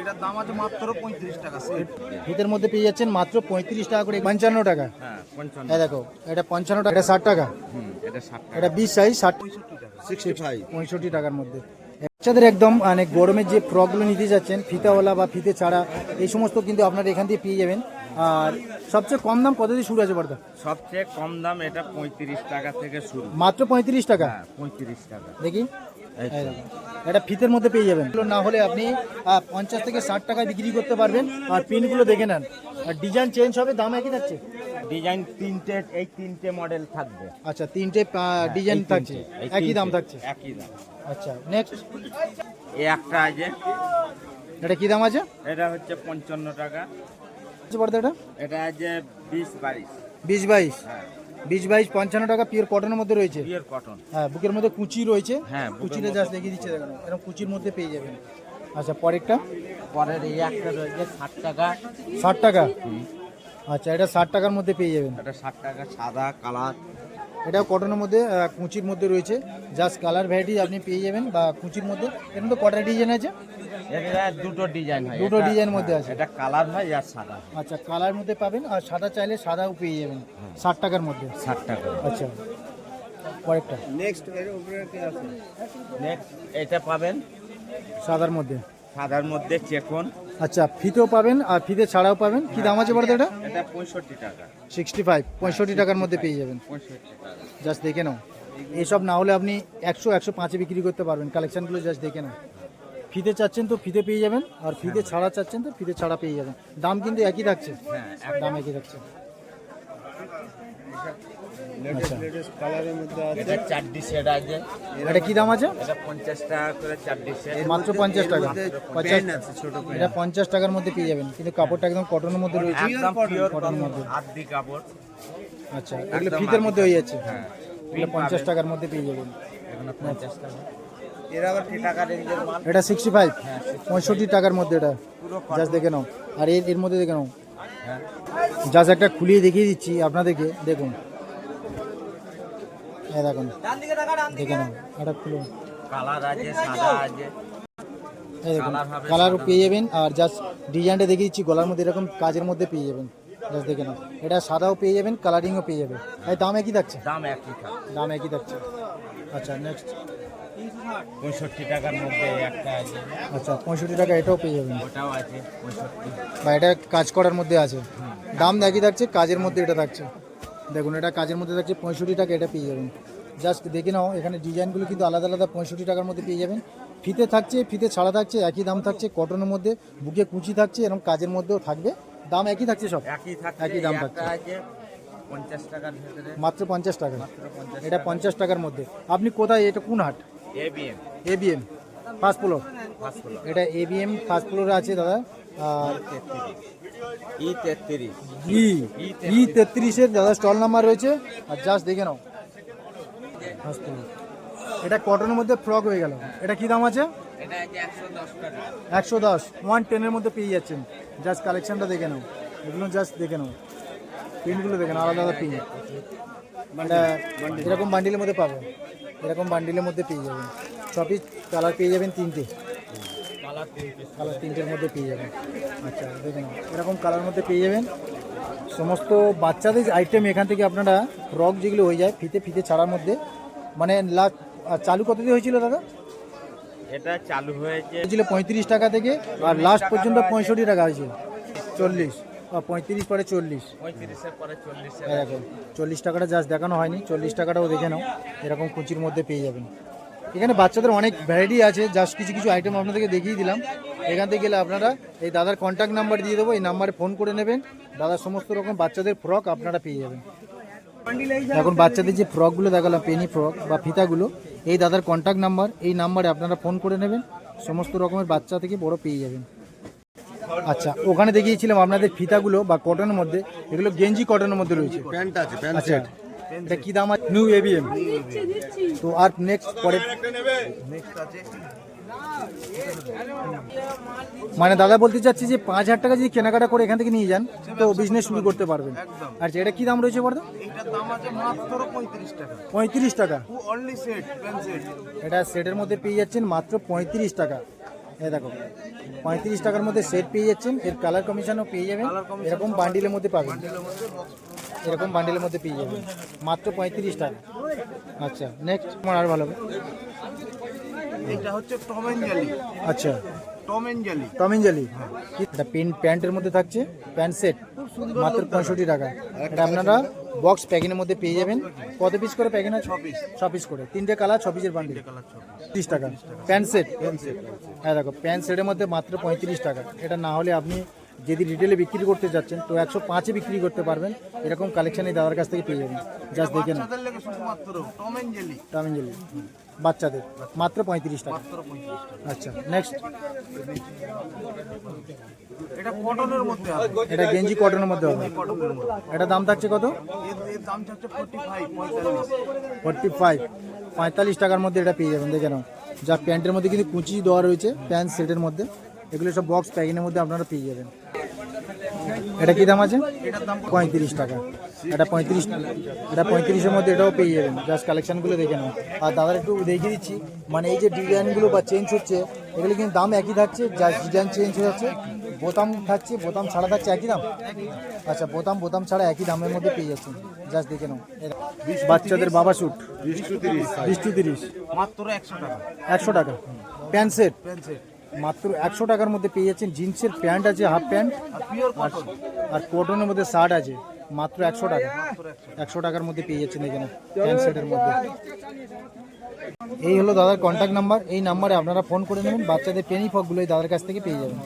এটার দাম আছে মাত্র পঁয়ত্রিশ টাকা সেট মধ্যে পেয়ে যাচ্ছেন মাত্র পঁয়ত্রিশ টাকা করে। পঞ্চান্ন টাকা। হ্যাঁ পঞ্চান্ন। এই দেখো এটা পঞ্চান্ন টাকা এটা ষাট টাকা। হুম এটা ষাট টাকা। এটা বিশ সাইজ ষাট সিক্সটি ফাইভ পঁয়ষট্টি টাকার মধ্যে। বাচ্চাদের একদম মানে গরমের যে ফ্রকগুলো নিতে যাচ্ছেন ফিতাওয়ালা বা ফিতে ছাড়া এই সমস্ত কিন্তু আপনারা এখান থেকে পেয়ে যাবেন। আর সবচেয়ে কম দাম কত দিয়ে শুরু আছে বর্দা? সবচেয়ে কম দাম এটা পঁয়ত্রিশ টাকা থেকে শুরু। মাত্র পঁয়ত্রিশ টাকা? হ্যাঁ পঁয়ত্রিশ টাকা। দেখো। এটা ফিতের মধ্যে পেয়ে যাবেন। না হলে আপনি পঞ্চাশ থেকে ষাট টাকায় বিক্রি করতে পারবেন। আর পিনগুলো দেখে নেন। আর ডিজাইন চেঞ্জ হবে দাম একই থাকছে? ডিজাইন তিনটে এই তিনটে মডেল থাকবে। আচ্ছা তিনটে ডিজাইন থাকছে। একই দাম থাকছে? একই দাম। আচ্ছা নেক্সট এই একটা আছে। এটা কি দাম আছে? এটা হচ্ছে পঞ্চান্ন টাকা। আচ্ছা, এটা? এটা আছে বিশ বাইশ। বিশ বাইশ। হ্যাঁ। বিশ বাইশ পঞ্চান্ন টাকা পিওর কটনের মধ্যে রয়েছে। Pure cotton. হ্যাঁ বুকের মধ্যে কুচি রয়েছে। হ্যাঁ, কুচিটা জাস্ট দেখিয়ে দিচ্ছে দেখেন এরকম কুচির মধ্যে পেয়ে যাবেন। আচ্ছা পরেরটা? পরের এই একটা রয়েছে ষাট টাকা। ষাট টাকা? আচ্ছা এটা ষাট টাকার মধ্যে পেয়ে যাবেন। এটা ষাট টাকা সাদা কালার। এটা কটনের মধ্যে কুচির মধ্যে রয়েছে। জাস্ট কালার ভ্যারাইটি আপনি পেয়ে যাবেন বা কুচির মধ্যে। এরকম তো কটা ডিজাইন আছে? এটা দুটো ডিজাইন হয়। দুটো ডিজাইন মধ্যে আছে। এটা কালার হয় আর সাদা আচ্ছা কালার মধ্যে পাবেন আর সাদা চাইলে সাদাও পেয়ে যাবেন ষাট টাকার মধ্যে। ষাট টাকা। আচ্ছা পরেরটা। নেক্সট এর উপরে কি আছে? নেক্সট এটা পাবেন। সাদার মধ্যে। সাদার মধ্যে চেকন আচ্ছা ফিতেও পাবেন আর ফিতে ছাড়াও পাবেন। কি দাম আছে বলতে এটা? এটা পঁয়ষট্টি টাকা। সিক্সটি ফাইভ পঁয়ষট্টি টাকার মধ্যে পেয়ে যাবেন। টাকা। জাস্ট দেখে নাও। এইসব না হলে আপনি একশো একশো পাঁচে বিক্রি করতে পারবেন। কালেকশনগুলো জাস্ট দেখে নাও। ফিতে চাচ্ছেন তো ফিতে পেয়ে যাবেন আর ফিতে ছাড়া চাচ্ছেন তো ফিতে ছাড়া পেয়ে যাবেন। দাম কিন্তু একই থাকছে। হ্যাঁ দাম একই থাকছে। আচ্ছা। কালারের মধ্যে আছে। এটা কি দাম আছে? এটা পঞ্চাশ টাকা মাত্র পঞ্চাশ এটা পঞ্চাশ টাকার মধ্যে পেয়ে যাবেন। কিন্তু কাপড়টা একদম কটনের মধ্যে রয়েছে। কটনের মধ্যে। আচ্ছা এগুলো ফিতের মধ্যে হয়ে যাচ্ছে। হ্যাঁ এগুলো পঞ্চাশ টাকার মধ্যে পেয়ে যাবেন। পঞ্চাশ টাকা। এর আবার কি টাকা রেঞ্জের মাল? এটা সিক্সটি ফাইভ পঁয়ষট্টি টাকার মধ্যে এটা। জাস্ট দেখে নাও। আর এর এর মধ্যে দেখে নাও। হ্যাঁ জাস্ট একটা খুলিয়ে দেখিয়ে দিচ্ছি আপনাদেরকে। দেখুন। এই দেখুন। দেখে নাও। এটা খুলো। কালার আছে সাদা আছে। পেয়ে যাবেন। আর জাস্ট ডিজাইনটা দেখিয়ে দিচ্ছি। গলার মধ্যে এরকম কাজের মধ্যে পেয়ে যাবেন। জাস্ট দেখে নাও। এটা সাদাও পেয়ে যাবেন কালারিংও পেয়ে যাবে তাই দাম একই থাকছে? দাম একই দাম একই থাকছে। আচ্ছা নেক্সট পঁয়ষট্টি টাকার মধ্যে একটা আছে। আচ্ছা পঁয়ষট্টি টাকা এটাও পেয়ে যাবেন। ওটাও আছে পঁয়ষট্টি। বা এটা কাজ করার মধ্যে আছে। দাম একই থাকছে কাজের মধ্যে এটা থাকছে। দেখুন এটা কাজের মধ্যে থাকছে পঁয়ষট্টি টাকা এটা পেয়ে যাবেন। জাস্ট দেখে নাও এখানে ডিজাইনগুলো কিন্তু আলাদা আলাদা পঁয়ষট্টি টাকার মধ্যে পেয়ে যাবেন। ফিতে থাকছে ফিতে ছাড়া থাকছে একই দাম থাকছে কটনের মধ্যে বুকে কুচি থাকছে এরকম কাজের মধ্যেও থাকবে। দাম একই থাকছে সব? একই থাকে একই দাম থাকছে। পঞ্চাশ টাকার ভিতরে। মাত্র পঞ্চাশ টাকা। এটা পঞ্চাশ টাকার মধ্যে। আপনি কোথায় এটা কোন হাট? ABM ABM first floor first floor এটা এবিএম ফার্স্ট ফ্লোরে আছে দাদা। আর ই তেত্রিশ। ই ই তেত্রিশের দাদা স্টল নাম্বার রয়েছে। আর জাস্ট দেখে নাও। First floor। এটা কটনের মধ্যে ফ্রক হয়ে গেল। এটা কি দাম আছে? একশো দশ ওয়ান টেনের মধ্যে পেয়ে যাচ্ছেন। জাস্ট কালেকশনটা দেখে নাও। এগুলো জাস্ট দেখে নাও। প্রিন্টগুলো দেখেন আলাদা আলাদা প্রিন্ট এটা এরকম বান্ডিলের মধ্যে পাবে এরকম বান্ডিলের মধ্যে পেয়ে যাবেন। সবই কালার পেয়ে যাবেন তিনটে। কালার তিনটের মধ্যে পেয়ে যাবেন। আচ্ছা দেখে নাও এরকম কালার মধ্যে পেয়ে যাবেন। সমস্ত বাচ্চাদের আইটেম এখান থেকে আপনারা ফ্রক যেগুলো হয়ে যায় ফিতে ফিতে ছাড়ার মধ্যে। মানে লাস্ট চালু কত দিয়ে হয়েছিল দাদা? এটা চালু হয়েছে হয়েছিল পঁয়ত্রিশ টাকা থেকে আর লাস্ট পর্যন্ত পঁয়ষট্টি টাকা হয়েছিল। চল্লিশ। পঁয়ত্রিশ পরে চল্লিশ। দেখো চল্লিশ টাকাটা জাস্ট দেখানো হয়নি। চল্লিশ টাকাটাও দেখে নাও। এরকম কুচির মধ্যে পেয়ে যাবেন। এখানে বাচ্চাদের অনেক ভ্যারাইটি আছে। জাস্ট কিছু কিছু আইটেম আপনাদেরকে দেখিয়ে দিলাম। এখান থেকে গেলে আপনারা এই দাদার কন্ট্যাক্ট নাম্বার দিয়ে দেবো। এই নাম্বারে ফোন করে নেবেন। দাদার সমস্ত রকম বাচ্চাদের ফ্রক আপনারা পেয়ে যাবেন। এখন বাচ্চাদের যে ফ্রকগুলো দেখালাম পেনি ফ্রক বা ফিতাগুলো এই দাদার কন্ট্যাক্ট নাম্বার এই নাম্বারে আপনারা ফোন করে নেবেন। সমস্ত রকমের বাচ্চা থেকে বড় পেয়ে যাবেন। আচ্ছা ওখানে দেখিয়েছিলাম আপনাদের ফিতাগুলো বা কটনের মধ্যে এগুলো গেঞ্জি কটনের মধ্যে রয়েছে। প্যান্ট আছে প্যান্ট আচ্ছা এটা কি দাম আছে? নিউ এবিএম তো আর নেক্সট পরে মানে দাদা বলতে চাচ্ছি যে পাঁচ হাজার টাকা যদি কেনাকাটা করে এখান থেকে নিয়ে যান তো বিজনেস শুরু করতে পারবেন। আচ্ছা এটা কি দাম রয়েছে বর্দা মাত্র পঁয়ত্রিশ টাকা। এটা সেটের মধ্যে পেয়ে যাচ্ছেন মাত্র পঁয়ত্রিশ টাকা। এই দেখো পঁয়ত্রিশ টাকার মধ্যে সেট পেয়ে যাচ্ছেন এর কালার কমিশনও পেয়ে যাবেন এরকম বান্ডিলের মধ্যে পাবেন। এরকম বান্ডিলের মধ্যে পেয়ে যাবেন মাত্র পঁয়ত্রিশ টাকা। আচ্ছা নেক্সট আর ভালো এটা হচ্ছে টম অ্যান্ড জেলি আচ্ছা। এটা পেন প্যান্টের মধ্যে থাকছে। প্যান্ট সেট মাত্র পঁয়ষট্টি টাকা। এটা আপনারা বক্স প্যাকিংয়ের মধ্যে পেয়ে যাবেন। কত পিস করে প্যাকিং আছে? ছ পিস করে। তিনটে কালার ছ পিসের বান্ডিল তিরিশ টাকা। প্যান্ট সেট হ্যাঁ দেখো প্যান্ট সেটের মধ্যে মাত্র পঁয়ত্রিশ টাকা। এটা না হলে আপনি যদি রিটেলে বিক্রি করতে যাচ্ছেন তো একশো পাঁচে বিক্রি করতে পারবেন। এরকম কালেকশন এই দাদার কাছ থেকে পেয়ে যাবেন। জাস্ট দেখে না তাদের বাচ্চাদের? মাত্র পঁয়ত্রিশ টাকা। আচ্ছা নেক্সট এটা কটনের মধ্যে এটা গেঞ্জি কটনের মধ্যে হবে। এটা দাম থাকছে কত? ফোর্টি ফাইভ পঁয়তাল্লিশ ফোর্টি ফাইভ পঁয়তাল্লিশ। টাকার মধ্যে এটা পেয়ে যাবেন দেখে নাও। যা প্যান্টের মধ্যে কিন্তু কুচি দেওয়া রয়েছে প্যান্ট সেটের মধ্যে। এগুলো সব বক্স প্যাকিংয়ের মধ্যে আপনারা পেয়ে যাবেন। এটা কি দাম আছে? পঁয়ত্রিশ টাকা। এটা পঁয়ত্রিশ এটা পঁয়ত্রিশের মধ্যে এটাও পেয়ে যাবেন। জাস্ট কালেকশানগুলো দেখে নাও। আর দাদার একটু দেখিয়ে দিচ্ছি। মানে এই যে ডিজাইনগুলো বা চেঞ্জ হচ্ছে এগুলো কিন্তু দাম একই থাকছে জাস্ট ডিজাইন চেঞ্জ হয়ে যাচ্ছে। বোতাম থাকছে বোতাম ছাড়া থাকছে একই দাম? আচ্ছা বোতাম বোতাম ছাড়া একই দামের মধ্যে পেয়ে যাচ্ছেন জাস্ট দেখে নাও। বাচ্চাদের বাবা স্যুট বিশ টু তিরিশ। মাত্র একশো টাকা। একশো টাকা। প্যান্ট সেট পেন্সিল মাত্র একশো টাকার মধ্যে পেয়ে যাচ্ছেন। জিন্সের প্যান্ট আছে হাফ প্যান্ট আর আর কটনের মধ্যে শার্ট আছে। মাত্র একশো টাকা। একশো টাকার মধ্যে পেয়ে যাচ্ছেন এখানে প্যান্ট মধ্যে। এই হলো দাদার কন্ট্যাক্ট নাম্বার এই নাম্বারে আপনারা ফোন করে নেবেন, বাচ্চাদের পেনি ফকগুলো এই দাদার কাছ থেকে পেয়ে যাবেন।